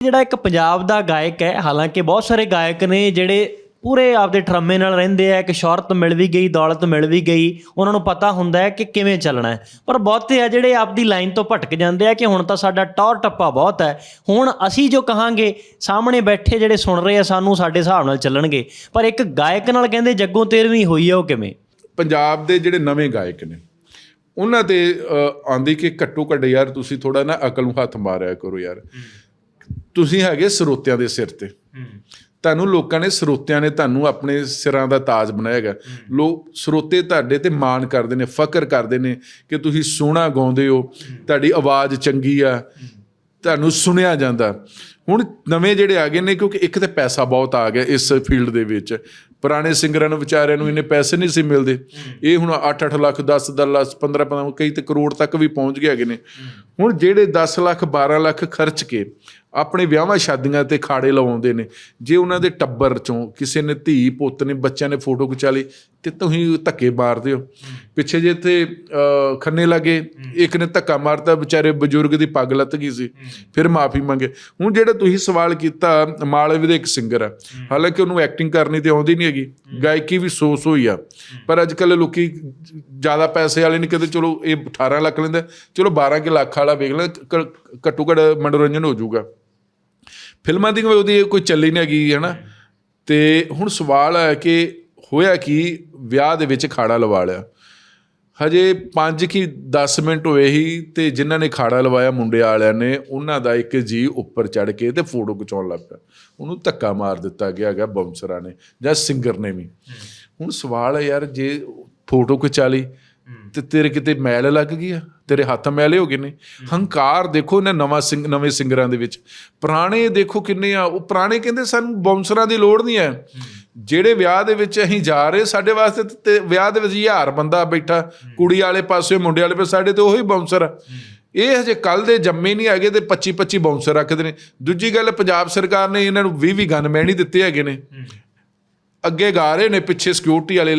ਜਿਹੜਾ ਇੱਕ ਪੰਜਾਬ ਦਾ ਗਾਇਕ ਹੈ ਹਾਲਾਂਕਿ ਬਹੁਤ ਸਾਰੇ ਗਾਇਕ ਨੇ ਜਿਹੜੇ ਪੂਰੇ ਆਪਦੇ ਠਰਮੇ ਨਾਲ ਰਹਿੰਦੇ ਆ ਇੱਕ ਸ਼ੌਹਰਤ ਮਿਲ ਵੀ ਗਈ ਦੌਲਤ ਮਿਲ ਵੀ ਗਈ ਉਹਨਾਂ ਨੂੰ ਪਤਾ ਹੁੰਦਾ ਹੈ ਕਿ ਕਿਵੇਂ ਚੱਲਣਾ ਹੈ। ਪਰ ਬਹੁਤੇ ਆ ਜਿਹੜੇ ਆਪਦੀ ਲਾਈਨ ਤੋਂ ਭਟਕ ਜਾਂਦੇ ਆ ਕਿ ਹੁਣ ਤਾਂ ਸਾਡਾ ਟੌਰ ਟੱਪਾ ਬਹੁਤ ਹੈ ਹੁਣ ਅਸੀਂ ਜੋ ਕਹਾਂਗੇ ਸਾਹਮਣੇ ਬੈਠੇ ਜਿਹੜੇ ਸੁਣ ਰਹੇ ਆ ਸਾਨੂੰ ਸਾਡੇ ਹਿਸਾਬ ਨਾਲ ਚੱਲਣਗੇ। ਪਰ ਇੱਕ ਗਾਇਕ ਨਾਲ ਕਹਿੰਦੇ ਜੱਗੋਂ ਤੇਰਵੀਂ ਹੋਈ ਆ ਉਹ ਕਿਵੇਂ? ਪੰਜਾਬ ਦੇ ਜਿਹੜੇ ਨਵੇਂ ਗਾਇਕ ਨੇ ਉਹਨਾਂ ਤੇ ਅ, ਆਂਦੀ ਕਿ ਘੱਟੋ ਘੱਟ ਯਾਰ ਤੁਸੀਂ ਥੋੜਾ ਨਾ ਅਕਲ ਨੂੰ ਹੱਥ ਮਾਰਿਆ ਕਰੋ ਯਾਰ। ਤੁਸੀਂ ਹੈਗੇ ਸਰੋਤਿਆਂ ਦੇ ਸਿਰ ਤੇ। ਤੁਹਾਨੂੰ ਲੋਕਾਂ ਨੇ ਸਰੋਤਿਆਂ ਨੇ ਤੁਹਾਨੂੰ ਆਪਣੇ ਸਿਰਾਂ ਦਾ ਤਾਜ ਬਣਾਇਆ ਹੈਗਾ। ਲੋਕ ਸਰੋਤੇ ਤੁਹਾਡੇ ਤੇ ਮਾਣ ਕਰਦੇ ਨੇ ਫਖਰ ਕਰਦੇ ਨੇ ਕਿ ਤੁਸੀਂ ਸੋਹਣਾ ਗਾਉਂਦੇ ਹੋ ਤੁਹਾਡੀ ਆਵਾਜ਼ ਚੰਗੀ ਆ ਤੁਹਾਨੂੰ ਸੁਣਿਆ ਜਾਂਦਾ। ਹੁਣ ਨਵੇਂ ਜਿਹੜੇ ਆ ਗਏ ਨੇ ਕਿਉਂਕਿ ਇੱਕ ਤੇ ਪੈਸਾ ਬਹੁਤ ਆ ਗਿਆ ਇਸ ਫੀਲਡ ਦੇ ਵਿੱਚ। ਪੁਰਾਣੇ ਸਿੰਗਰਾਂ ਨੂੰ ਵਿਚਾਰਿਆਂ ਨੂੰ ਇੰਨੇ ਪੈਸੇ ਨਹੀਂ ਸੀ ਮਿਲਦੇ। ਇਹ ਹੁਣ 8-8 ਲੱਖ 10-10 ਲੱਖ 15-15 ਕਈ ਤੇ ਕਰੋੜ ਤੱਕ ਵੀ ਪਹੁੰਚ ਗਏ ਹੈਗੇ ਨੇ ਹੁਣ ਜਿਹੜੇ 10 ਲੱਖ 12 ਲੱਖ ਖਰਚ ਕੇ ਆਪਣੇ ਵਿਆਹਾਂ ਸ਼ਾਦੀਆਂ ਤੇ ਖਾੜੇ ਲਵਾਉਂਦੇ ਨੇ। ਜੇ ਉਹਨਾਂ ਦੇ ਟੱਬਰ ਚੋਂ ਕਿਸੇ ਨੇ ਧੀ ਪੁੱਤ ਨੇ ਬੱਚਿਆਂ ਨੇ ਫੋਟੋ ਖਿਚਾ ਲਈ ਤੇ ਤੁਸੀਂ ਧੱਕੇ ਮਾਰਦੇ ਹੋ। ਪਿੱਛੇ ਜੇ ਇੱਥੇ ਅਹ, ਖੰਨੇ ਲੱਗੇ ਇੱਕ ਨੇ ਧੱਕਾ ਮਾਰਤਾ ਵਿਚਾਰੇ ਬਜ਼ੁਰਗ ਦੀ ਪੱਗ ਲੱਤ ਗਈ ਸੀ ਫਿਰ ਮਾਫੀ ਮੰਗੇ। ਹੁਣ ਜਿਹੜਾ ਤੁਸੀਂ ਸਵਾਲ ਕੀਤਾ ਮਾਲਵੇ ਦੇ ਇੱਕ ਸਿੰਗਰ ਆ। ਹਾਲਾਂਕਿ ਉਹਨੂੰ ਐਕਟਿੰਗ ਕਰਨੀ ਤੇ ਆਉਂਦੀ ਨਹੀਂ ਹੈਗੀ ਗਾਇਕੀ ਵੀ ਸੋ ਸੋ ਹੀ ਆ। ਪਰ ਅੱਜ ਕੱਲ ਲੋਕੀ ਜ਼ਿਆਦਾ ਪੈਸੇ ਵਾਲੇ ਨਹੀਂ ਕਹਿੰਦੇ ਚਲੋ ਇਹ 18 ਲੱਖ ਲੈਂਦਾ ਚਲੋ 12 ਕਿ ਲੱਖ ਵਾਲਾ ਵੇਖ ਲੈ ਕ- ਘੱਟੋ ਘੱਟ ਮਨੋਰੰਜਨ ਹੋ ਜਾਊਗਾ। ਫਿਲਮਾਂ ਦੀ ਉਹਦੀ ਕੋਈ ਚੱਲੀ ਨਹੀਂ ਹੈਗੀ ਹੈ ਨਾ ਤੇ ਹੁਣ ਸਵਾਲ ਹੈ ਕਿ ਹੋਇਆ ਕੀ? ਵਿਆਹ ਦੇ ਵਿੱਚ ਖਾੜਾ ਲਵਾ ਲਿਆ। ਹਜੇ 5 ਕੀ 10 ਮਿੰਟ ਹੋਏ ਹੀ ਤੇ ਜਿਨ੍ਹਾਂ ਨੇ ਖਾੜਾ ਲਵਾਇਆ ਮੁੰਡੇ ਵਾਲਿਆਂ ਨੇ ਉਹਨਾਂ ਦਾ ਇੱਕ ਜੀ ਉੱਪਰ ਚੜ ਕੇ ਤੇ ਫੋਟੋ ਖਿਚਾਉਣ ਲੱਗ ਪਿਆ। ਉਹਨੂੰ ਧੱਕਾ ਮਾਰ ਦਿੱਤਾ ਗਿਆ ਹੈਗਾ ਬਾਉਂਸਰਾਂ ਨੇ ਜਾਂ ਸਿੰਗਰ ਨੇ ਵੀ। ਹੁਣ ਸਵਾਲ ਹੈ ਯਾਰ ਜੇ ਫੋਟੋ ਖਿਚਾ ਲਈ ਤੇ ਤੇਰੇ ਕਿਤੇ ਮੈਲ ਲੱਗ ਗਈ ਆ? ਤੇਰੇ ਹੱਥ ਮੈਲੇ ਹੋ ਗਏ ਨੇ ਹੰਕਾਰ ਦੇਖੋ ਇਹਨਾਂ ਨਵਾਂ ਸਿੰਘ ਨਵੇਂ ਸਿੰਗਰਾਂ ਦੇ ਵਿੱਚ। ਪੁਰਾਣੇ ਦੇਖੋ ਕਿੰਨੇ ਆ ਉਹ ਪੁਰਾਣੇ ਕਹਿੰਦੇ ਸਾਨੂੰ ਬਾਉਂਸਰਾਂ ਦੀ ਲੋੜ ਨਹੀਂ ਹੈ। ਜਿਹੜੇ ਵਿਆਹ ਦੇ ਵਿੱਚ ਅਸੀਂ ਜਾ ਰਹੇ ਸਾਡੇ ਵਾਸਤੇ ਤੇ- ਵਿਆਹ ਦੇ ਵਿੱਚ ਹਜ਼ਾਰ ਬੰਦਾ ਬੈਠਾ ਕੁੜੀ ਵਾਲੇ ਪਾਸੇ ਮੁੰਡੇ ਵਾਲੇ ਪਾਸੇ ਸਾਡੇ ਤੇ ਉਹੀ ਬਾਉਂਸਰ ਆ। ਇਹ ਹਜੇ ਕੱਲ ਦੇ ਜੰਮੇ ਨਹੀਂ ਹੈਗੇ ਤੇ 25 25 ਬਾਉਂਸਰ ਰੱਖਦੇ ਨੇ। ਦੂਜੀ ਗੱਲ ਪੰਜਾਬ ਸਰਕਾਰ ਨੇ ਇਹਨਾਂ ਨੂੰ 20 20 ਗਨਮੈਨ ਹੀ ਦਿੱਤੇ ਹੈਗੇ ਨੇ। ਅੱਗੇ ਗਾ ਰਹੇ ਨੇ ਪਿੱਛੇ ਸਿਕਿਉਰਿਟੀ ਵਾਲੇ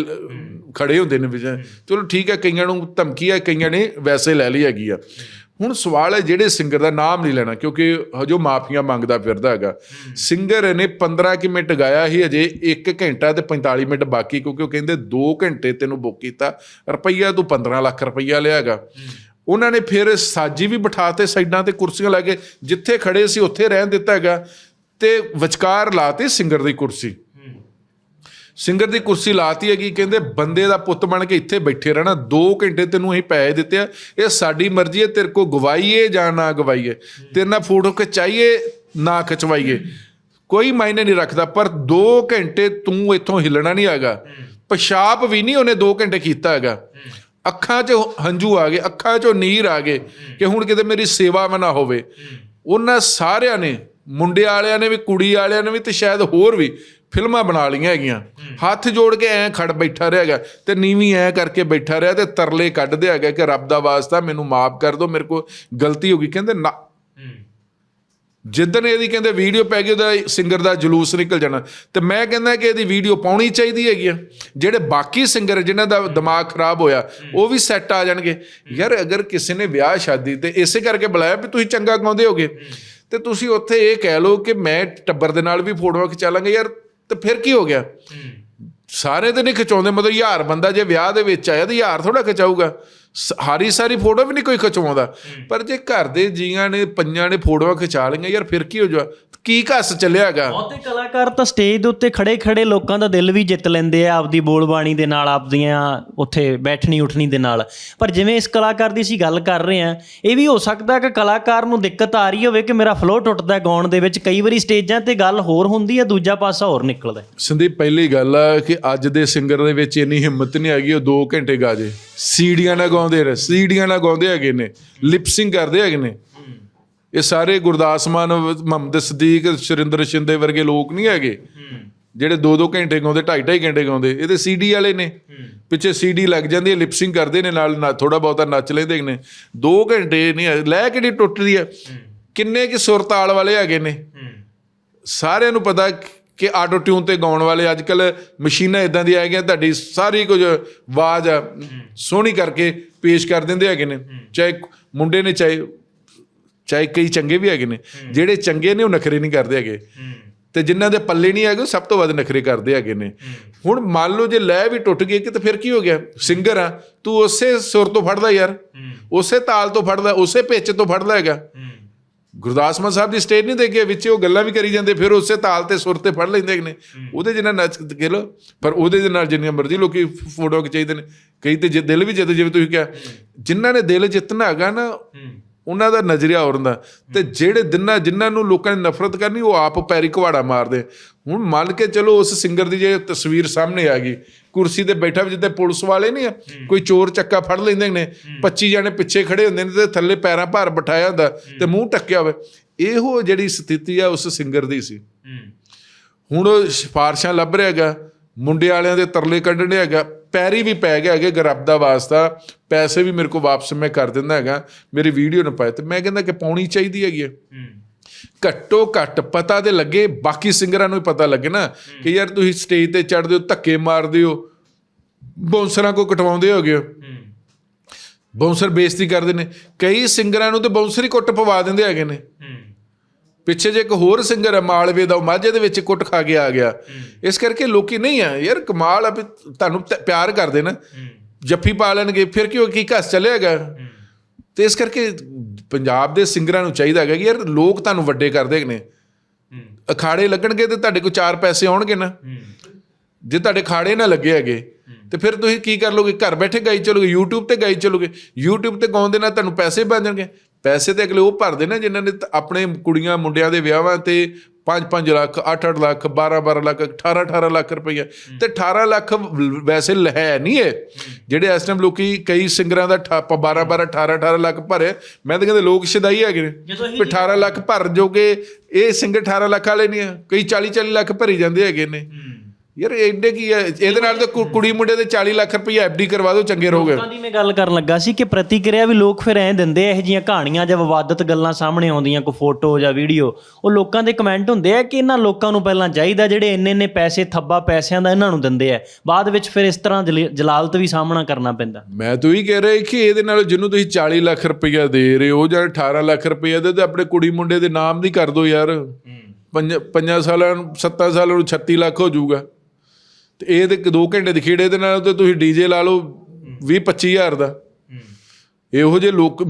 ਖੜੇ ਹੁੰਦੇ ਨੇ ਵਿੱਚ ਚਲੋ ਠੀਕ ਹੈ, ਕਈਆਂ ਨੂੰ ਧਮਕੀ ਹੈ, ਕਈਆਂ ਨੇ ਵੈਸੇ ਲੈ ਲਈ ਹੈਗੀ ਆ। ਹੁਣ ਸਵਾਲ ਹੈ ਜਿਹੜੇ ਸਿੰਗਰ ਦਾ ਨਾਮ ਨਹੀਂ ਲੈਣਾ, ਕਿਉਂਕਿ ਹਜੋ ਮਾਫੀਆਂ ਮੰਗਦਾ ਫਿਰਦਾ ਹੈਗਾ। ਸਿੰਗਰ ਨੇ 15 ਕਿ ਮਿੰਟ ਗਾਇਆ ਹੀ ਅਜੇ 1 ਘੰਟਾ ਤੇ 45 ਮਿੰਟ ਬਾਕੀ, ਕਿਉਂਕਿ ਉਹ ਕਹਿੰਦੇ 2 ਘੰਟੇ ਤੈਨੂੰ ਬੁੱਕ ਕੀਤਾ, ਰੁਪਈਆ ਤੂੰ 15 ਲੱਖ ਰੁਪਈਆ ਲਿਆ ਹੈਗਾ। ਉਹਨਾਂ ਨੇ ਫਿਰ ਸਾਜੀ ਵੀ ਬਿਠਾਤੇ ਸਾਈਡਾਂ ਤੇ ਕੁਰਸੀਆਂ ਲਾ ਕੇ ਜਿੱਥੇ ਖੜੇ ਸੀ, ਉੱਥੇ ਰਹਿਣ ਦਿੱਤਾ ਹੈਗਾ ਤੇ ਵਿਚਕਾਰ ਲਾਤੇ ਸਿੰਗਰ ਦੀ ਕੁਰਸੀ। ਸਿੰਗਰ ਦੀ ਕੁਰਸੀ ਲਾਤੀ ਹੈਗੀ, ਕਹਿੰਦੇ ਬੰਦੇ ਦਾ ਪੁੱਤ ਬਣ ਕੇ ਇੱਥੇ ਬੈਠੇ ਰਹਿਣਾ 2 ਘੰਟੇ ਤੈਨੂੰ ਅਸੀਂ ਪੈਸੇ ਦਿੱਤੇ ਆ, ਇਹ ਸਾਡੀ ਮਰਜ਼ੀ ਹੈ, ਤੇਰੇ ਕੋ ਗਵਾਈਏ ਜਾਂ ਨਾ ਗਵਾਈਏ? ਤੇਰੇ ਨਾਲ ਫੋਟੋ ਖਿਚਾਈਏ ਨਾ ਖਿਚਵਾਈਏ? ਕੋਈ ਮਾਇਨੇ ਨਹੀਂ ਰੱਖਦਾ, ਪਰ 2 ਘੰਟੇ ਤੂੰ ਇੱਥੋਂ ਹਿੱਲਣਾ ਨਹੀਂ ਹੈਗਾ। ਪਿਸ਼ਾਬ ਵੀ ਨਹੀਂ ਉਹਨੇ 2 ਘੰਟੇ ਕੀਤਾ ਹੈਗਾ। ਅੱਖਾਂ 'ਚ ਹੰਝੂ ਆ ਗਏ, ਅੱਖਾਂ 'ਚੋਂ ਨੀਰ ਆ ਗਏ ਕਿ ਹੁਣ ਕਿਤੇ ਮੇਰੀ ਸੇਵਾ ਨਾ ਹੋਵੇ। ਉਹਨਾਂ ਸਾਰਿਆਂ ਨੇ, ਮੁੰਡੇ ਵਾਲਿਆਂ ਨੇ ਵੀ, ਕੁੜੀ ਵਾਲਿਆਂ ਨੇ ਵੀ ਤੇ ਸ਼ਾਇਦ ਹੋਰ ਵੀ ਫਿਲਮਾਂ ਬਣਾ ਲਈਆਂ ਹੈਗੀਆਂ। ਹੱਥ ਜੋੜ ਕੇ ਐਂ ਖੜ ਬੈਠਾ ਰਿਹਾ ਹੈਗਾ ਤੇ ਨੀਵੀਂ ਐਂ ਕਰਕੇ ਬੈਠਾ ਰਿਹਾ ਤੇ ਤਰਲੇ ਕੱਢਦੇ ਹੈਗਾ ਕਿ ਰੱਬ ਦਾ ਵਾਸਤਾ ਮੈਨੂੰ ਮਾਫ ਕਰ ਦਿਓ ਮੇਰੇ ਕੋ ਗਲਤੀ ਹੋ ਗਈ। ਕਹਿੰਦੇ ਨਾ। ਜਿੱਦਣ ਇਹਦੀ ਕਹਿੰਦੇ ਵੀਡੀਓ ਪੈ ਗਈ ਉਹਦਾ ਸਿੰਗਰ ਦਾ ਜਲੂਸ ਨਿਕਲ ਜਾਣਾ। ਤੇ ਮੈਂ ਕਹਿੰਦਾ ਕਿ ਇਹਦੀ ਵੀਡੀਓ ਪਾਉਣੀ ਚਾਹੀਦੀ ਹੈਗੀ ਆ। ਜਿਹੜੇ ਬਾਕੀ ਸਿੰਗਰ ਜਿਨ੍ਹਾਂ ਦਾ ਦਿਮਾਗ ਖਰਾਬ ਹੋਇਆ ਉਹ ਵੀ ਸੈੱਟ ਆ ਜਾਣਗੇ। ਯਾਰ ਅਗਰ ਕਿਸੇ ਨੇ ਵਿਆਹ ਸ਼ਾਦੀ ਤੇ ਇਸੇ ਕਰਕੇ ਬੁਲਾਇਆ ਵੀ ਤੁਸੀਂ ਚੰਗਾ ਗਾਉਂਦੇ ਹੋਗੇ ਤੇ ਤੁਸੀਂ ਉੱਥੇ ਇਹ ਕਹਿ ਲਓ ਕਿ ਮੈਂ ਟੱਬਰ ਦੇ ਨਾਲ ਵੀ ਫੋਟੋਆਂ ਖਿਚਾ ਲਾਂਗੇ। ਯਾਰ ਤੇ ਫਿਰ ਕੀ ਹੋ ਗਿਆ? ਸਾਰੇ ਤੇ ਨਹੀਂ ਖਿਚਾਉਂਦੇ ਮਤਲਬ ਹਜ਼ਾਰ ਬੰਦਾ ਜੇ ਵਿਆਹ ਦੇ ਵਿੱਚ ਆਇਆ ਤੇ ਹਜ਼ਾਰ ਥੋੜਾ ਖਿਚਾਊਗਾ। ਹਾਰੀ ਸਾਰੀ ਫੋਟੋ ਵੀ ਨਹੀਂ ਕੋਈ ਖਿਚਵਾਉਂਦਾ। ਪਰ ਜੇ ਘਰ ਦੇ ਜੀਆਂ ਨੇ ਪੰਜਾਂ ਨੇ ਫੋਟੋਆਂ ਖਿਚਾ ਲਈਆਂ ਯਾਰ ਫਿਰ ਕੀ ਹੋ ਜਾ ਕੀ ਘਸ ਚੱਲਿਆਗਾ ਬਹੁਤੇ ਕਲਾਕਾਰ ਤਾਂ ਸਟੇਜ ਦੇ ਉੱਤੇ ਖੜੇ ਖੜੇ ਲੋਕਾਂ ਦਾ ਦਿਲ ਵੀ ਜਿੱਤ ਲੈਂਦੇ ਆ ਆਪਦੀ ਬੋਲਬਾਣੀ ਦੇ ਨਾਲ ਆਪਦੀਆਂ ਉੱਥੇ ਬੈਠਣੀ ਉੱਠਣੀ ਦੇ ਨਾਲ। ਪਰ ਜਿਵੇਂ ਇਸ ਕਲਾਕਾਰ ਦੀ ਅਸੀਂ ਗੱਲ ਕਰ ਰਹੇ ਆ ਇਹ ਵੀ ਹੋ ਸਕਦਾ ਕਿ ਕਲਾਕਾਰ ਨੂੰ ਦਿੱਕਤ ਆ ਰਹੀ ਹੋਵੇ ਕਿ ਮੇਰਾ ਫਲੋ ਟੁੱਟਦਾ ਗਾਉਣ ਦੇ ਵਿੱਚ ਕਈ ਵਾਰੀ ਸਟੇਜਾਂ ਤੇ ਗੱਲ ਹੋਰ ਹੁੰਦੀ ਹੈ ਦੂਜਾ ਪਾਸਾ ਹੋਰ ਨਿਕਲਦਾ। ਸੰਦੀਪ ਪਹਿਲੀ ਗੱਲ ਆ ਕਿ ਅੱਜ ਦੇ ਸਿੰਗਰ ਦੇ ਵਿੱਚ ਇੰਨੀ ਹਿੰਮਤ ਨਹੀਂ ਹੈਗੀ ਉਹ 2 ਘੰਟੇ ਗਾ ਜੇ। ਸੀੜੀਆਂ ਨਾਲ ਗਾਉਂਦੇ ਨੇ ਸੀੜੀਆਂ ਨਾਲ ਗਾਉਂਦੇ ਹੈਗੇ ਨੇ ਲਿਪਸਿੰਗ ਕਰਦੇ ਹੈਗੇ ਨੇ। ਇਹ ਸਾਰੇ ਗੁਰਦਾਸ ਮਾਨ ਮੁਹੰਮਦ ਸਦੀਕ ਸੁਰਿੰਦਰ ਸ਼ਿੰਦੇ ਵਰਗੇ ਲੋਕ ਨਹੀਂ ਹੈਗੇ। ਜਿਹੜੇ 2-2 ਘੰਟੇ ਗਾਉਂਦੇ 2.5 ਘੰਟੇ ਗਾਉਂਦੇ ਇਹ ਤੇ ਸੀਡੀ ਵਾਲੇ ਨੇ। ਪਿੱਛੇ ਸੀਡੀ ਲੱਗ ਜਾਂਦੀ ਹੈ ਲਿਪਸਿੰਗ ਕਰਦੇ ਨੇ ਨਾਲ ਥੋੜਾ ਬਹੁਤਾ ਨੱਚ ਲੈਂਦੇ ਨੇ। 2 ਘੰਟੇ ਨਹੀਂ ਹੈ, ਲੈ ਕਿਹੜੀ ਟੁੱਟਦੀ ਹੈ? ਕਿੰਨੇ ਕਿ ਸੁਰਤਾਲ ਵਾਲੇ ਹੈਗੇ ਨੇ? ਸਾਰਿਆਂ ਨੂੰ ਪਤਾ ਕਿ ਆਟੋ ਟਿਊਨ ਤੇ ਗਾਉਣ ਵਾਲੇ ਅੱਜ ਕੱਲ ਮਸ਼ੀਨਾਂ ਇਦਾਂ ਦੀਆਂ ਆ ਗਈਆਂ ਤੁਹਾਡੀ ਸਾਰੀ ਕੁਝ ਆਵਾਜ਼ ਸੋਹਣੀ ਕਰਕੇ ਪੇਸ਼ ਕਰ ਦਿੰਦੇ ਹੈਗੇ ਨੇ। ਚਾਹੇ ਮੁੰਡੇ ਨੇ ਚਾਹੇ ਚਾਹੇ ਕਈ ਚੰਗੇ ਵੀ ਹੈਗੇ ਨੇ ਜਿਹੜੇ ਚੰਗੇ ਨੇ ਉਹ ਨਖਰੇ ਨਹੀਂ ਕਰਦੇ ਹੈਗੇ। ਤੇ ਜਿਨ੍ਹਾਂ ਦੇ ਪੱਲੇ ਨਹੀਂ ਹੈਗੇ ਉਹ ਸਭ ਤੋਂ ਵੱਧ ਨਖਰੇ ਕਰਦੇ ਹੈਗੇ ਨੇ। ਹੁਣ ਮੰਨ ਲਓ ਜੇ ਲੈ ਵੀ ਟੁੱਟ ਗਈ ਕਿ ਤੇ ਫਿਰ ਕੀ ਹੋ ਗਿਆ? ਸਿੰਗਰ ਆ ਤੂੰ ਉਸੇ ਸੁਰ ਤੋਂ ਫੜਦਾ ਯਾਰ। ਉਸੇ ਤਾਲ ਤੋਂ ਫੜਦਾ ਉਸੇ ਪਿੱਚ ਤੋਂ ਫੜਦਾ ਹੈਗਾ। ਗੁਰਦਾਸ ਮਾਨ ਸਾਹਿਬ ਦੀ ਸਟੇਜ ਨਹੀਂ ਦੇਖਿਆ ਵਿੱਚ ਉਹ ਗੱਲਾਂ ਵੀ ਕਰੀ ਜਾਂਦੇ ਫਿਰ ਉਸੇ ਤਾਲ ਤੇ ਸੁਰ ਤੇ ਫੜ ਲੈਂਦੇ ਨੇ। ਉਹਦੇ ਜਿੰਨਾ ਨੱਚ ਕੇ ਲੋ ਪਰ ਉਹਦੇ ਦੇ ਨਾਲ ਜਿੰਨੀਆਂ ਮਰਜ਼ੀ ਲੋਕੀ ਫੋਟੋ ਖਿਚਾਈਦੇ ਨੇ ਕਈ ਤੇ ਜਿ- ਦਿਲ ਵੀ ਜਿੱਤ ਜਿਵੇਂ ਤੁਸੀਂ ਕਿਹਾ ਜਿਨ੍ਹਾਂ ਨੇ ਦਿਲ ਜਿੱਤਣਾ ਹੈਗਾ ਨਾ ਉਹਨਾਂ ਦਾ ਨਜ਼ਰੀਆ ਹੋਰ ਹੁੰਦਾ। ਤੇ ਜਿਹੜੇ ਦਿਨਾਂ ਜਿਨ੍ਹਾਂ ਨੂੰ ਲੋਕਾਂ ਨੇ ਨਫ਼ਰਤ ਕਰਨੀ ਉਹ ਆਪ ਪੈਰੀ ਘਵਾੜਾ ਮਾਰਦੇ ਹੁਣ ਮੰਨ ਕੇ ਚਲੋ ਉਸ ਸਿੰਗਰ ਦੀ ਜੇ ਤਸਵੀਰ ਸਾਹਮਣੇ ਆ ਗਈ। ਕੁਰਸੀ ਤੇ ਬੈਠਾ ਵੀ ਜਿੱਤੇ ਪੁਲਿਸ ਵਾਲੇ ਨਹੀਂ ਆ। ਕੋਈ ਚੋਰ ਚੱਕਾ ਫੜ ਲੈਂਦੇ ਨੇ। 25 ਜਣੇ ਪਿੱਛੇ ਖੜੇ ਹੁੰਦੇ ਨੇ ਤੇ ਥੱਲੇ ਪੈਰਾਂ ਭਾਰ ਬਿਠਾਇਆ ਹੁੰਦਾ ਤੇ ਮੂੰਹ ਟੱਕਿਆ ਹੋਵੇ। ਇਹੋ ਜਿਹੜੀ ਸਥਿਤੀ ਆ ਉਸ ਸਿੰਗਰ ਦੀ ਸੀ। ਹੁਣ ਉਹ ਸਿਫਾਰਸ਼ਾਂ ਲੱਭ ਰਿਹਾ ਹੈਗਾ। ਮੁੰਡੇ ਵਾਲਿਆਂ ਦੇ ਤਰਲੇ ਕੱਢਣੇ ਹੈਗਾ। ਪੈਰੀ ਵੀ ਪੈ ਗਿਆ ਹੈਗੇ ਗਰਬ ਦਾ ਵਾਸਤਾ ਪੈਸੇ ਵੀ ਮੇਰੇ ਕੋਲ ਵਾਪਸ ਮੈਂ ਕਰ ਦਿੰਦਾ ਹੈਗਾ ਮੇਰੀ ਵੀਡੀਓ ਨਾ ਪਾਏ ਤੇ ਮੈਂ ਕਹਿੰਦਾ ਕਿ ਪਾਉਣੀ ਚਾਹੀਦੀ ਹੈਗੀ ਹੈ। ਘੱਟੋ ਘੱਟ ਪਤਾ ਤੇ ਲੱਗੇ ਬਾਕੀ ਸਿੰਗਰਾਂ ਨੂੰ ਵੀ ਪਤਾ ਲੱਗੇ ਨਾ ਕਿ ਯਾਰ ਤੁਸੀਂ ਸਟੇਜ ਤੇ ਚੜ੍ਹਦੇ ਹੋ ਧੱਕੇ ਮਾਰਦੇ ਹੋ ਬੌਂਸਰਾਂ ਕੋ ਕਟਵਾਉਂਦੇ ਹੋਗੇ ਹੋ। ਬੌਂਸਰ ਬੇਇੱਜ਼ਤੀ ਕਰਦੇ ਨੇ ਕਈ ਸਿੰਗਰਾਂ ਨੂੰ ਤੇ ਬੌਂਸਰ ਹੀ ਕੁੱਟ ਪਵਾ ਦਿੰਦੇ ਹੈਗੇ ਨੇ। ਪਿੱਛੇ ਜੇ ਇੱਕ ਹੋਰ ਸਿੰਗਰ ਹੈ ਮਾਲਵੇ ਦਾ ਉਹ ਮਾਝੇ ਦੇ ਵਿੱਚ ਕੁੱਟ ਖਾ ਕੇ ਆ ਗਿਆ। ਇਸ ਕਰਕੇ ਲੋਕੀ ਨਹੀਂ ਆ ਯਾਰ ਕਮਾਲ ਆ ਵੀ ਤੁਹਾਨੂੰ ਪਿਆਰ ਕਰਦੇ ਨਾ। ਜੱਫੀ ਪਾ ਲੈਣਗੇ ਫਿਰ ਕਿਉਂ ਕੀ ਘਸ ਚੱਲੇਗਾ ਤੇ ਇਸ ਕਰਕੇ ਪੰਜਾਬ ਦੇ ਸਿੰਗਰਾਂ ਨੂੰ ਚਾਹੀਦਾ ਹੈਗਾ ਕਿ ਯਾਰ ਲੋਕ ਤੁਹਾਨੂੰ ਵੱਡੇ ਕਰਦੇ ਨੇ। ਅਖਾੜੇ ਲੱਗਣਗੇ ਤੇ ਤੁਹਾਡੇ ਕੋਲ ਚਾਰ ਪੈਸੇ ਆਉਣਗੇ ਨਾ। ਜੇ ਤੁਹਾਡੇ ਖਾੜੇ ਨਾ ਲੱਗੇ ਹੈਗੇ ਤੇ ਫਿਰ ਤੁਸੀਂ ਕੀ ਕਰ ਲੋਗੇ? ਘਰ ਬੈਠੇ ਗਾਈ ਚਲੋਗੇ YouTube ਤੇ ਗਾਈ ਚਲੋਗੇ। YouTube ਤੇ ਗਾਉਣ ਦੇ ਨਾਲ ਤੁਹਾਨੂੰ ਪੈਸੇ ਬਣ ਜਾਣਗੇ। ਪੈਸੇ ਤੇ ਅਗਲੇ ਉਹ ਭਰਦੇ ਨੇ ਜਿਨ੍ਹਾਂ ਨੇ ਆਪਣੇ ਕੁੜੀਆਂ ਮੁੰਡਿਆਂ ਦੇ ਵਿਆਹਾਂ ਤੇ 5-5 ਲੱਖ 8-8 ਲੱਖ 12-12 ਲੱਖ 18-18 ਲੱਖ ਰੁਪਈਆ। ਤੇ 18 ਲੱਖ ਵੈਸੇ ਹੈ ਨਹੀਂ ਇਹ। ਜਿਹੜੇ ਇਸ ਟਾਈਮ ਲੋਕੀ ਕਈ ਸਿੰਗਰਾਂ ਦਾ 12-12 18-18 ਲੱਖ ਭਰੇ ਮੈਂ ਤਾਂ ਕਹਿੰਦੇ ਲੋਕ ਸ਼ਦਾਈ ਹੈਗੇ ਨੇ। ਜਦੋਂ ਇਹ ਵੀ 18 ਲੱਖ ਭਰ ਜੋਗੇ ਇਹ ਸਿੰਗਰ 18 ਲੱਖ ਵਾਲੇ ਨਹੀਂ ਆ। ਕਈ 40-40 ਲੱਖ ਭਰੀ ਜਾਂਦੇ ਹੈਗੇ ਨੇ। ਯਾਰ ਐਡੇ ਕੀ ਹੈ ਇਹਦੇ ਨਾਲ ਤਾਂ ਕੁ- ਕੁੜੀ ਮੁੰਡੇ ਦੇ 40 ਲੱਖ ਰੁਪਈਆ ਐਫਡੀ ਕਰਵਾ ਦਿਓ ਚੰਗੇ ਰਹੋਗੇ। ਲੋਕਾਂ ਦੀ ਮੈਂ ਗੱਲ ਕਰਨ ਲੱਗਾ ਸੀ ਕਿ ਪ੍ਰਤੀਕਿਰਿਆ ਵੀ ਲੋਕ ਫਿਰ ਐਂ ਦਿੰਦੇ ਆ ਇਹ ਜੀਆਂ ਕਹਾਣੀਆਂ ਜਾਂ ਵਿਵਾਦਤ ਗੱਲਾਂ ਸਾਹਮਣੇ ਆਉਂਦੀਆਂ ਕੋਈ ਫੋਟੋ ਜਾਂ ਵੀਡੀਓ। ਉਹ ਲੋਕਾਂ ਦੇ ਕਮੈਂਟ ਹੁੰਦੇ ਆ ਕਿ ਇਹਨਾਂ ਲੋਕਾਂ ਨੂੰ ਪਹਿਲਾਂ ਚਾਹੀਦਾ ਜਿਹੜੇ ਇੰਨੇ ਇੰਨੇ ਪੈਸੇ ਥੱਬਾ ਪੈਸਿਆਂ ਦਾ ਇਹਨਾਂ ਨੂੰ ਦਿੰਦੇ ਆ। ਬਾਅਦ ਵਿੱਚ ਫਿਰ ਇਸ ਤਰ੍ਹਾਂ ਜਲੀ- ਜਲਾਲਤ ਵੀ ਸਾਹਮਣਾ ਕਰਨਾ ਪੈਂਦਾ। ਮੈਂ ਤਾਂ ਹੀ ਕਹਿ ਰਿਹਾ ਕਿ ਇਹਦੇ ਨਾਲ ਜਿਹਨੂੰ ਤੁਸੀਂ 40 ਲੱਖ ਰੁਪਈਆ ਦੇ ਰਹੇ ਹੋ ਜਾਂ 18 ਲੱਖ ਰੁਪਈਆ ਦੇ ਤੇ ਆਪਣੇ ਕੁੜੀ ਮੁੰਡੇ ਦੇ ਨਾਮ ਦੀ ਕਰ ਦਿਓ ਯਾਰ। ਪੰਜ ਪੰਜਾਂ ਸਾਲਾਂ ਨੂੰ 7 ਸਾਲਾਂ ਨੂੰ 36 ਲੱਖ ਹੋ ਜਾਊਗਾ। ਤੇ ਇਹ ਤੇ 2 ਘੰਟੇ ਦੀ ਖੇੜੇ ਦੇ ਨਾਲ ਤੇ ਤੁਸੀਂ ਡੀਜੇ ਲਾ ਲਓ 20 25000 ਦਾ। ਇਹੋ ਜਿਹੇ ਲੋਕ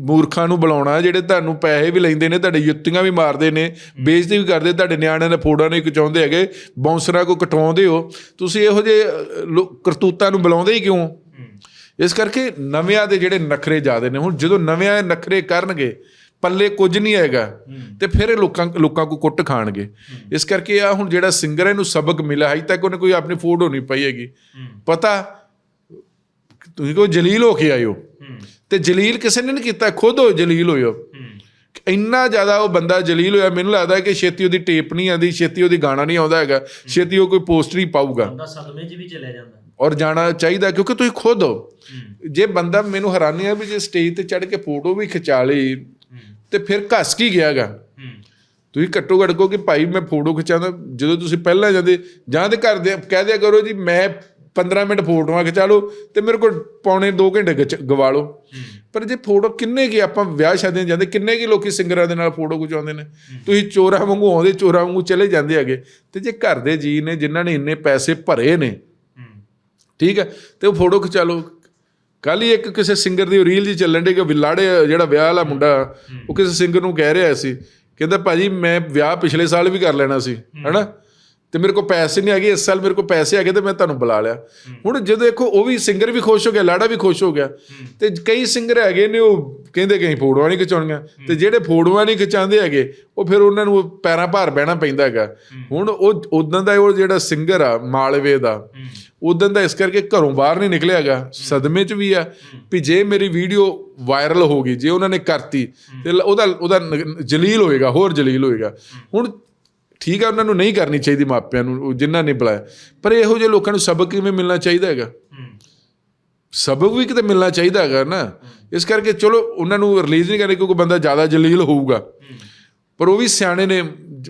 ਮੂਰਖਾਂ ਨੂੰ ਬੁਲਾਉਣਾ ਜਿਹੜੇ ਤੁਹਾਨੂੰ ਪੈਸੇ ਵੀ ਲੈਂਦੇ ਨੇ ਤੁਹਾਡੇ ਜੁੱਤੀਆਂ ਵੀ ਮਾਰਦੇ ਨੇ ਬੇਇੱਜ਼ਤੀ ਵੀ ਕਰਦੇ ਤੁਹਾਡੇ ਨਿਆਣਿਆਂ ਦੇ ਫੋਟੋਆਂ ਨਹੀਂ ਖਿਚਾਉਂਦੇ ਹੈਗੇ ਬਾਉਂਸਰਾਂ ਕੋ ਕਟਵਾਉਂਦੇ ਹੋ। ਤੁਸੀਂ ਇਹੋ ਲੋ- ਕਰਤੂਤਾਂ ਨੂੰ ਬੁਲਾਉਂਦੇ ਹੀ ਕਿਉਂ? ਇਸ ਕਰਕੇ ਨਵਿਆਂ ਦੇ ਜਿਹੜੇ ਨਖਰੇ ਜ਼ਿਆਦੇ ਨੇ ਹੁਣ ਜਦੋਂ ਨਵਿਆਂ ਨਖਰੇ ਕਰਨਗੇ ਪੱਲੇ ਕੁਝ ਨਹੀਂ ਹੈਗਾ। ਤੇ ਫਿਰ ਇਹ ਲੋਕਾਂ ਲੋਕਾਂ ਕੋ ਕੁੱਟ ਖਾਣਗੇ। ਇਸ ਕਰਕੇ ਆ ਹੁਣ ਜਿਹੜਾ ਸਿੰਗਰ ਹੈ ਇਹਨੂੰ ਸਬਕ ਮਿਲਿਆ। ਹਜੇ ਤੱਕ ਉਹਨੇ ਕੋਈ ਆਪਣੀ ਫੋਟੋ ਨਹੀਂ ਪਾਈ ਹੈਗੀ। ਪਤਾ ਤੁਸੀਂ ਕੋ ਜਲੀਲ ਹੋ ਕੇ ਆਇਓ। ਤੇ ਜਲੀਲ ਕਿਸੇ ਨੇ ਨਹੀਂ ਕੀਤਾ ਖੁਦ ਹੋ ਜਲੀਲ ਹੋਇਓ। ਇੰਨਾ ਜ਼ਿਆਦਾ ਉਹ ਬੰਦਾ ਜਲੀਲ ਹੋਇਆ ਮੈਨੂੰ ਲੱਗਦਾ ਕਿ ਛੇਤੀ ਉਹਦੀ ਟੇਪ ਨਹੀਂ ਆਉਂਦੀ ਛੇਤੀ ਉਹਦੀ ਗਾਣਾ ਨਹੀਂ ਆਉਂਦਾ ਹੈਗਾ ਛੇਤੀ ਉਹ ਕੋਈ ਪੋਸਟਰ ਹੀ ਪਾਊਗਾ। ਬੰਦਾ ਸਦਮੇ 'ਚ ਵੀ ਚਲੇ ਜਾਂਦਾ। ਔਰ ਜਾਣਾ ਚਾਹੀਦਾ ਕਿਉਂਕਿ ਤੁਸੀਂ ਖੁਦ ਹੋ। ਜੇ ਬੰਦਾ ਮੈਨੂੰ ਹੈਰਾਨੀ ਆ ਵੀ ਜੇ ਸਟੇਜ ਤੇ ਚੜ ਕੇ ਫੋਟੋ ਵੀ ਖਿਚਾ ਲਈ ਤੇ ਫਿਰ ਘਸ ਕੀ ਗਿਆਗਾ ਤੁਸੀਂ ਘੱਟੋ ਘੱਟ ਕਹੋ ਕਿ ਭਾਈ ਮੈਂ ਫੋਟੋ ਖਿਚਾਉਂਦਾ ਜਦੋਂ ਤੁਸੀਂ ਪਹਿਲਾਂ ਜਾਂਦੇ ਜਾਂ ਤੇ ਘਰ ਦੇ ਕਹਿ ਦਿਆ ਕਰੋ ਜੀ ਮੈਂ 15 ਮਿੰਟ ਫੋਟੋਆਂ ਖਿਚਾ ਲਓ ਤੇ ਮੇਰੇ ਕੋਲ ਪੌਣੇ 2 ਘੰਟੇ ਗਵਾ ਲਓ। ਪਰ ਜੇ ਫੋਟੋ ਕਿੰਨੇ ਕੀ ਆਪਾਂ ਵਿਆਹ ਸ਼ਾਦੀਆਂ ਜਾਂਦੇ ਕਿੰਨੇ ਕੀ ਲੋਕੀ ਸਿੰਗਰਾਂ ਦੇ ਨਾਲ ਫੋਟੋ ਖਿਚਾਉਂਦੇ ਨੇ? ਤੁਸੀਂ ਚੋਰਾਂ ਵਾਂਗੂ ਆਉਂਦੇ ਚੋਰਾਂ ਵਾਂਗੂ ਚਲੇ ਜਾਂਦੇ ਹੈਗੇ। ਤੇ ਜੇ ਘਰ ਦੇ ਜੀ ਨੇ ਜਿਨ੍ਹਾਂ ਨੇ ਇੰਨੇ ਪੈਸੇ ਭਰੇ ਨੇ ਠੀਕ ਹੈ ਤੇ ਉਹ ਫੋਟੋ ਖਿਚਾ ਲਓ। ਕੱਲ ਹੀ ਇੱਕ ਕਿਸੇ ਸਿੰਗਰ ਦੀ ਰੀਲ ਜੀ ਚੱਲਣ ਡੀ ਕਿ ਵਿਲਾੜੇ ਜਿਹੜਾ ਵਿਆਹ ਵਾਲਾ ਮੁੰਡਾ, ਉਹ ਕਿਸੇ ਸਿੰਗਰ ਨੂੰ ਕਹਿ ਰਿਹਾ ਸੀ। ਕਹਿੰਦਾ, ਭਾਜੀ, ਮੈਂ ਵਿਆਹ ਪਿਛਲੇ ਸਾਲ ਵੀ ਕਰ ਲੈਣਾ ਸੀ, ਹੈਨਾ? ਤੇ ਮੇਰੇ ਕੋਲ ਪੈਸੇ ਨਹੀਂ ਹੈਗੇ, ਇਸ ਸਾਲ ਮੇਰੇ ਕੋਲ ਪੈਸੇ ਹੈਗੇ ਤੇ ਮੈਂ ਤੁਹਾਨੂੰ ਬੁਲਾ ਲਿਆ। ਹੁਣ ਜਦੋਂ ਦੇਖੋ, ਉਹ ਵੀ ਸਿੰਗਰ ਵੀ ਖੁਸ਼ ਹੋ ਗਿਆ, ਲਾੜਾ ਵੀ ਖੁਸ਼ ਹੋ ਗਿਆ। ਤੇ ਕਈ ਸਿੰਗਰ ਹੈਗੇ ਨੇ, ਉਹ ਕਹਿੰਦੇ ਕਿ ਅਸੀਂ ਫੋਟੋਆਂ ਨਹੀਂ ਖਿਚਾਉਣੀਆਂ। ਤੇ ਜਿਹੜੇ ਫੋਟੋਆਂ ਨਹੀਂ ਖਿਚਾਉਂਦੇ ਹੈਗੇ, ਉਹ ਫਿਰ ਉਹਨਾਂ ਨੂੰ ਪੈਰਾਂ ਭਾਰ ਬਹਿਣਾ ਪੈਂਦਾ ਹੈਗਾ। ਹੁਣ ਉਹ ਉਦੋਂ ਦਾ ਉਹ ਜਿਹੜਾ ਸਿੰਗਰ ਆ, ਮਾਲਵੇ ਦਾ ਉਦੋਂ ਦਾ ਇਸ ਕਰਕੇ ਘਰੋਂ ਬਾਹਰ ਨਹੀਂ ਨਿਕਲਿਆਗਾ। ਸਦਮੇ 'ਚ ਵੀ ਆ ਵੀ ਜੇ ਮੇਰੀ ਵੀਡੀਓ ਵਾਇਰਲ ਹੋ ਗਈ, ਜੇ ਉਹਨਾਂ ਨੇ ਕਰਤੀ, ਤੇ ਉਹਦਾ ਉਹਦਾ ਜਲੀਲ ਹੋਏਗਾ, ਹੋਰ ਜਲੀਲ ਹੋਏਗਾ। ਹੁਣ ਠੀਕ ਆ, ਉਹਨਾਂ ਨੂੰ ਨਹੀਂ ਕਰਨੀ ਚਾਹੀਦੀ ਮਾਪਿਆਂ ਨੂੰ, ਉਹ ਜਿਨ੍ਹਾਂ ਨੇ ਬੁਲਾਇਆ। ਪਰ ਇਹੋ ਜਿਹੇ ਲੋਕਾਂ ਨੂੰ ਸਬਕ ਕਿਵੇਂ ਮਿਲਣਾ ਚਾਹੀਦਾ ਹੈਗਾ? ਸਬਕ ਵੀ ਕਿਤੇ ਮਿਲਣਾ ਚਾਹੀਦਾ ਹੈਗਾ ਨਾ। ਇਸ ਕਰਕੇ ਚਲੋ, ਉਹਨਾਂ ਨੂੰ ਰਿਲੀਜ਼ ਨਹੀਂ ਕਰਨੀ, ਕਿਉਂਕਿ ਬੰਦਾ ਜ਼ਿਆਦਾ ਜਲੀਲ ਹੋਊਗਾ। ਪਰ ਉਹ ਵੀ ਸਿਆਣੇ ਨੇ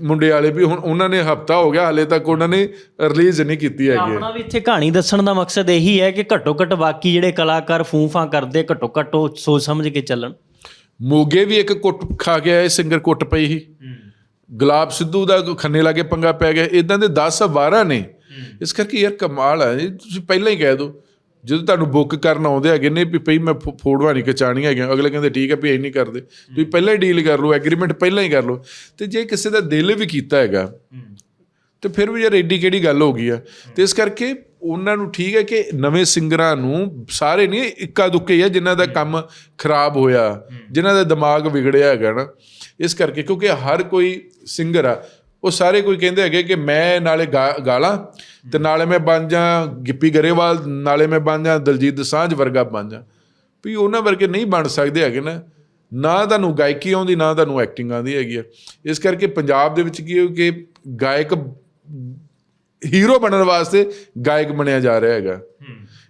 ਮੁੰਡੇ ਵਾਲੇ ਵੀ ਹੁਣ ਉਹਨਾਂ ਨੇ ਹਫਤਾ ਹੋ ਗਿਆ ਹਾਲੇ ਤੱਕ ਉਹਨਾਂ ਨੇ ਰਿਲੀਜ਼ ਨਹੀਂ ਕੀਤੀ ਹੈਗੀ। ਆਪਣਾ ਵੀ ਇੱਥੇ ਕਹਾਣੀ ਦੱਸਣ ਦਾ ਮਕਸਦ ਇਹੀ ਹੈ ਕਿ ਘੱਟੋ ਘੱਟ ਬਾਕੀ ਜਿਹੜੇ ਕਲਾਕਾਰ ਫੂਫਾਂ ਕਰਦੇ ਘੱਟੋ ਘੱਟ ਉਹ ਸੋਚ ਸਮਝ ਕੇ ਚੱਲਣ। ਮੋਗੇ ਵੀ ਇੱਕ ਕੁੱਟ ਖਾ ਕੇ ਆਏ ਸਿੰਗਰ ਕੁੱਟ ਪਈ ਸੀ। ਗੁਲਾਬ ਸਿੱਧੂ ਦਾ ਖੰਨੇ ਲਾਗੇ ਪੰਗਾ ਪੈ ਗਿਆ ਇਦਾਂ ਦੇ 10 12 ਨੇ। ਇਸ ਕਰਕੇ ਯਾਰ ਕਮਾਲ ਹੈ ਇਹ ਤੁਸੀਂ ਪਹਿਲਾਂ ਹੀ ਕਹਿ ਦਿਓ ਜਦੋਂ ਤੁਹਾਨੂੰ ਬੁੱਕ ਕਰਨ ਆਉਂਦੇ ਹੈਗੇ ਨੇ ਵੀ ਪਈ ਮੈਂ ਫੋ- ਫੋਟੋਆਂ ਨਹੀਂ ਖਿਚਾਣੀਆਂ ਹੈਗੀਆਂ, ਅਗਲੇ ਕਹਿੰਦੇ ਠੀਕ ਹੈ ਵੀ ਇਹ ਨਹੀਂ ਕਰਦੇ। ਤੁਸੀਂ ਪਹਿਲਾਂ ਹੀ ਡੀਲ ਕਰ ਲਓ ਐਗਰੀਮੈਂਟ ਪਹਿਲਾਂ ਹੀ ਕਰ ਲਓ। ਤੇ ਜੇ ਕਿਸੇ ਦਾ ਦਿਲ ਵੀ ਕੀਤਾ ਹੈਗਾ, ਤੇ ਫਿਰ ਵੀ ਯਾਰ ਐਡੀ ਕਿਹੜੀ ਗੱਲ ਹੋ ਗਈ ਆ। ਤੇ ਇਸ ਕਰਕੇ ਉਹਨਾਂ ਨੂੰ ਠੀਕ ਹੈ ਕਿ ਨਵੇਂ ਸਿੰਗਰਾਂ ਨੂੰ ਸਾਰੇ ਨਹੀਂ, ਇੱਕਾ ਦੁੱਕੇ ਆ ਜਿਨ੍ਹਾਂ ਦਾ ਕੰਮ ਖਰਾਬ ਹੋਇਆ, ਜਿਨ੍ਹਾਂ ਦਾ ਦਿਮਾਗ ਵਿਗੜਿਆ ਹੈਗਾ ਨਾ। ਇਸ ਕਰਕੇ ਕਿਉਂਕਿ ਹਰ ਕੋਈ ਸਿੰਗਰ ਆ ਉਹ ਸਾਰੇ ਕੋਈ ਕਹਿੰਦੇ ਹੈਗੇ ਕਿ ਮੈਂ ਨਾਲੇ ਗਾਲਾਂ ਤੇ ਨਾਲੇ ਮੈਂ ਬਣ ਜਾ ਗਿੱਪੀ ਗਰੇਵਾਲ ਨਾਲੇ ਮੈਂ ਬਣ ਜਾ ਦਲਜੀਤ ਦੋਸਾਂਝ ਵਰਗਾ ਬਣ ਜਾ। ਵੀ ਉਹਨਾਂ ਵਰਗੇ ਨਹੀਂ ਬਣ ਸਕਦੇ ਹੈਗੇ ਨਾ। ਨਾ ਤੁਹਾਨੂੰ ਗਾਇਕੀ ਆਉਂਦੀ ਨਾ ਤੁਹਾਨੂੰ ਐਕਟਿੰਗ ਆਉਂਦੀ ਹੈਗੀ ਆ। ਇਸ ਕਰਕੇ ਪੰਜਾਬ ਦੇ ਵਿੱਚ ਕੀ ਹੈ ਕਿ ਗਾਇਕ ਹੀਰੋ ਬਣਨ ਵਾਸਤੇ ਗਾਇਕ ਬਣਿਆ ਜਾ ਰਿਹਾ ਹੈਗਾ।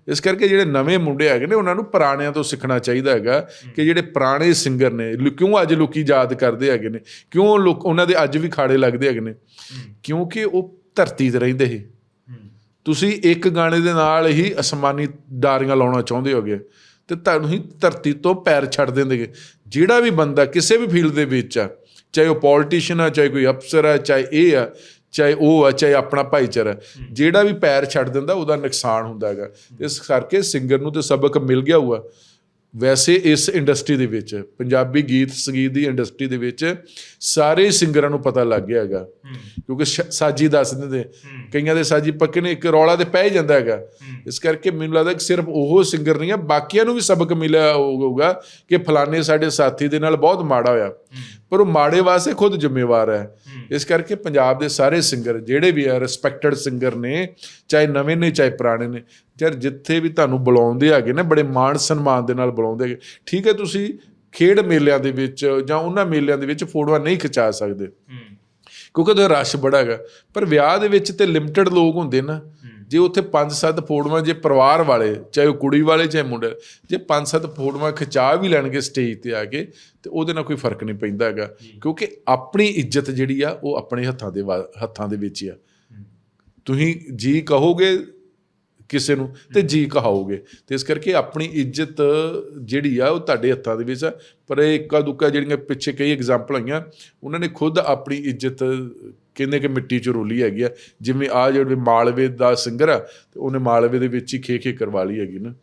ਇਸ ਕਰਕੇ ਜਿਹੜੇ ਨਵੇਂ ਮੁੰਡੇ ਹੈਗੇ ਨੇ ਉਹਨਾਂ ਨੂੰ ਪੁਰਾਣਿਆਂ ਤੋਂ ਸਿੱਖਣਾ ਚਾਹੀਦਾ ਹੈਗਾ ਕਿ ਜਿਹੜੇ ਪੁਰਾਣੇ ਸਿੰਗਰ ਨੇ ਕਿਉਂ ਅੱਜ ਲੋਕੀ ਯਾਦ ਕਰਦੇ ਹੈਗੇ ਨੇ? ਕਿਉਂ ਲੋਕ ਉਹਨਾਂ ਦੇ ਅੱਜ ਵੀ ਖਾੜੇ ਲੱਗਦੇ ਹੈਗੇ ਨੇ? ਕਿਉਂਕਿ ਉਹ ਧਰਤੀ ਤੇ ਰਹਿੰਦੇ ਸੀ। ਤੁਸੀਂ ਇੱਕ ਗਾਣੇ ਦੇ ਨਾਲ ਹੀ ਅਸਮਾਨੀ ਡਾਰੀਆਂ ਲਾਉਣਾ ਚਾਹੁੰਦੇ ਹੋਗੇ ਤੇ ਤੁਹਾਨੂੰ ਹੀ ਧਰਤੀ ਤੋਂ ਪੈਰ ਛੱਡ ਦਿੰਦੇਗੇ ਜਿਹੜਾ ਵੀ ਬੰਦਾ ਕਿਸੇ ਵੀ ਫੀਲਡ ਦੇ ਵਿੱਚ ਆ ਚਾਹੇ ਉਹ ਪੋਲੀਟੀਸ਼ੀਅਨ ਆ ਚਾਹੇ ਕੋਈ ਅਫਸਰ ਆ ਚਾਹੇ ਇਹ ਆ ਚਾਹੇ ਉਹ ਆ ਚਾਹੇ ਆਪਣਾ ਭਾਈਚਾਰਾ ਜਿਹੜਾ ਵੀ ਪੈਰ ਛੱਡ ਦਿੰਦਾ ਉਹਦਾ ਨੁਕਸਾਨ ਹੁੰਦਾ ਹੈਗਾ। ਇਸ ਕਰਕੇ ਸਿੰਗਰ ਨੂੰ ਤੇ ਸਬਕ ਮਿਲ ਗਿਆ ਹੋਊਗਾ। ਵੈਸੇ ਇਸ ਇੰਡਸਟਰੀ ਦੇ ਵਿੱਚ ਪੰਜਾਬੀ ਗੀਤ ਸੰਗੀਤ ਦੀ ਇੰਡਸਟਰੀ ਦੇ ਵਿੱਚ ਸਾਰੇ ਸਿੰਗਰਾਂ ਨੂੰ ਪਤਾ ਲੱਗ ਗਿਆ ਹੈਗਾ। ਕਿਉਂਕਿ ਸਾਜੀ ਦੱਸ ਦਿੰਦੇ ਕਈਆਂ ਦੇ ਸਾਜੀ ਪੱਕੇ ਨੇ ਇੱਕ ਰੌਲਾ ਤੇ ਪੈ ਹੀ ਜਾਂਦਾ ਹੈਗਾ। ਇਸ ਕਰਕੇ ਮੈਨੂੰ ਲੱਗਦਾ ਕਿ ਸਿਰਫ ਉਹ ਸਿੰਗਰ ਨਹੀਂ ਆ ਬਾਕੀਆਂ ਨੂੰ ਵੀ ਸਬਕ ਮਿਲਿਆ ਹੋਊਗਾ ਕਿ ਫਲਾਣੇ ਸਾਡੇ ਸਾਥੀ ਦੇ ਨਾਲ ਬਹੁਤ ਮਾੜਾ ਹੋਇਆ। ਪਰ ਉਹ ਮਾੜੇ ਵਾਸਤੇ ਖੁਦ ਜ਼ਿੰਮੇਵਾਰ ਹੈ। ਇਸ ਕਰਕੇ ਪੰਜਾਬ ਦੇ ਸਾਰੇ ਸਿੰਗਰ ਜਿਹੜੇ ਵੀ ਆ ਰਿਸਪੈਕਟਡ ਸਿੰਗਰ ਨੇ ਚਾਹੇ ਨਵੇਂ ਨੇ ਚਾਹੇ ਪੁਰਾਣੇ ਨੇ ਯਾਰ ਜਿੱਥੇ ਵੀ ਤੁਹਾਨੂੰ ਬੁਲਾਉਂਦੇ ਹੈਗੇ ਨਾ ਬੜੇ ਮਾਣ ਸਨਮਾਨ ਦੇ ਨਾਲ ਬੁਲਾਉਂਦੇ ਹੈਗੇ। ਠੀਕ ਹੈ ਤੁਸੀਂ ਖੇਡ ਮੇਲਿਆਂ ਦੇ ਵਿੱਚ ਜਾਂ ਉਹਨਾਂ ਮੇਲਿਆਂ ਦੇ ਵਿੱਚ ਫੋਟੋਆਂ ਨਹੀਂ ਖਿਚਾ ਸਕਦੇ। ਕਿਉਂਕਿ ਉਹਦਾ ਰਸ਼ ਬੜਾ ਹੈਗਾ। ਪਰ ਵਿਆਹ ਦੇ ਵਿੱਚ ਤੇ ਲਿਮਟਿਡ ਲੋਕ ਹੁੰਦੇ ਨਾ ਜੇ ਉੱਥੇ 5-7 ਫੋਟੋਆਂ ਜੇ ਪਰਿਵਾਰ ਵਾਲੇ ਚਾਹੇ ਉਹ ਕੁੜੀ ਵਾਲੇ ਚਾਹੇ ਮੁੰਡੇ ਜੇ 5-7 ਫੋਟੋਆਂ ਖਿਚਾ ਵੀ ਲੈਣਗੇ ਸਟੇਜ ਤੇ ਆ ਕੇ ਤੇ ਉਹਦੇ ਨਾਲ ਕੋਈ ਫ਼ਰਕ ਨਹੀਂ ਪੈਂਦਾ ਹੈਗਾ। ਕਿਉਂਕਿ ਆਪਣੀ ਇੱਜ਼ਤ ਜਿਹੜੀ ਆ ਉਹ ਆਪਣੇ ਹੱਥਾਂ ਦੇ ਹੱਥਾਂ ਦੇ ਵਿੱਚ ਆ। ਤੁਸੀਂ ਜੀ ਕਹੋਗੇ ਕਿਸੇ ਨੂੰ ਤੇ ਜੀ ਕਹਾਓਗੇ। ਤੇ ਇਸ ਕਰਕੇ ਆਪਣੀ ਇੱਜ਼ਤ ਜਿਹੜੀ ਆ ਉਹ ਤੁਹਾਡੇ ਹੱਥਾਂ ਦੇ ਵਿੱਚ ਆ। ਪਰ ਇਹ ਇੱਕਾ ਦੁੱਕਾ ਜਿਹੜੀਆਂ ਪਿੱਛੇ ਕਈ ਐਗਜ਼ਾਮਪਲ ਆਈਆਂ, ਉਹਨਾਂ ਨੇ ਖੁਦ ਆਪਣੀ ਇੱਜ਼ਤ ਕਹਿੰਦੇ ਕਿ ਮਿੱਟੀ 'ਚ ਰੋਲੀ ਹੈਗੀ ਆ। ਜਿਵੇਂ ਆ ਜਿਹੜੇ ਮਾਲਵੇ ਦਾ ਸਿੰਗਰ ਆ, ਤੇ ਉਹਨੇ ਮਾਲਵੇ ਦੇ ਵਿੱਚ ਹੀ ਖੇ ਖੇ ਕਰਵਾ ਲਈ ਹੈਗੀ ਨਾ।